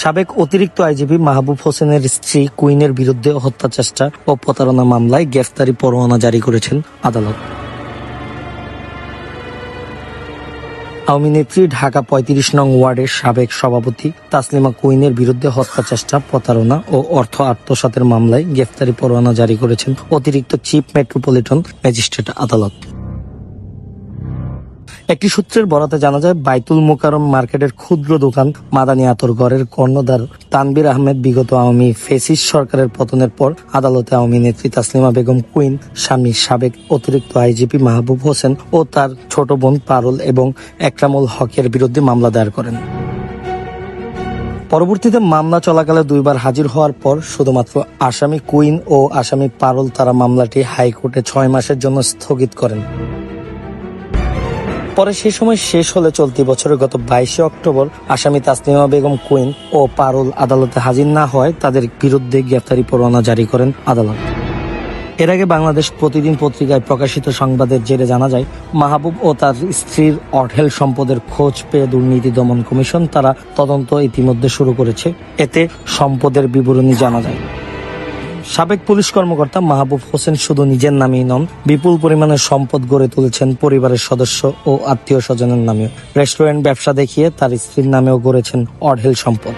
সাবেক অতিরিক্ত আইজিপি মাহবুব হোসেনের স্ত্রী কুইনের বিরুদ্ধে হত্যা চেষ্টা ও প্রতারণা মামলায় গ্রেফতারি পরোয়ানা জারি করেছেন আদালত। আওয়ামী নেত্রী ঢাকা পঁয়ত্রিশ নং ওয়ার্ডের সাবেক সভাপতি তাসলিমা কুইনের বিরুদ্ধে হত্যা চেষ্টা, প্রতারণা ও অর্থ আত্মসাতের মামলায় গ্রেফতারি পরোয়ানা জারি করেছেন অতিরিক্ত চিফ মেট্রোপলিটন ম্যাজিস্ট্রেট আদালত। একটি সূত্রের বরাতে জানা যায়, বাইতুল মোকারম মার্কেটের ক্ষুদ্র দোকান মাদানী আতরগড়ের কর্ণধার তানবির আহমেদ বিগত আওয়ামী ফেসিস সরকারের পতনের পর আদালতে আওয়ামী নেত্রী তাসলিমা বেগম কুইন, স্বামী সাবেক অতিরিক্ত আইজিপি মাহবুব হোসেন ও তার ছোট বোন পারুল এবং একরামুল হকের বিরুদ্ধে মামলা দায়ের করেন। পরবর্তীতে মামলা চলাকালে দুইবার হাজির হওয়ার পর শুধুমাত্র আসামি কুইন ও আসামি পারুল তারা মামলাটি হাইকোর্টে ছয় মাসের জন্য স্থগিত করেন। পরে সেই সময় শেষ হলে চলতি বছরের গত বাইশে অক্টোবর আসামি তাসলিমা বেগম কুইন ও পারুল আদালতে হাজির না হয় তাদের বিরুদ্ধে গ্রেফতারি পরোয়ানা জারি করেন আদালত। এর আগে বাংলাদেশ প্রতিদিন পত্রিকায় প্রকাশিত সংবাদের জেরে জানা যায়, মাহবুব ও তার স্ত্রীর অঢেল সম্পদের খোঁজ পেয়ে দুর্নীতি দমন কমিশন তারা তদন্ত ইতিমধ্যে শুরু করেছে। এতে সম্পদের বিবরণী জানা যায়। সাবেক পুলিশ কর্মকর্তা মাহবুব হোসেন শুধু নিজের নামেই নন, বিপুল পরিমাণে সম্পদ গড়ে তুলেছেন পরিবারের সদস্য ও আত্মীয় স্বজনের নামেও। রেস্টুরেন্ট ব্যবসা দেখিয়ে তার স্ত্রীর নামেও গড়েছেন অঢেল সম্পদ।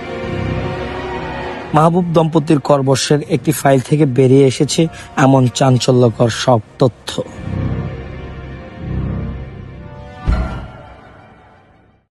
মাহবুব দম্পতির করবর্ষের একটি ফাইল থেকে বেরিয়ে এসেছে এমন চাঞ্চল্যকর সব তথ্য।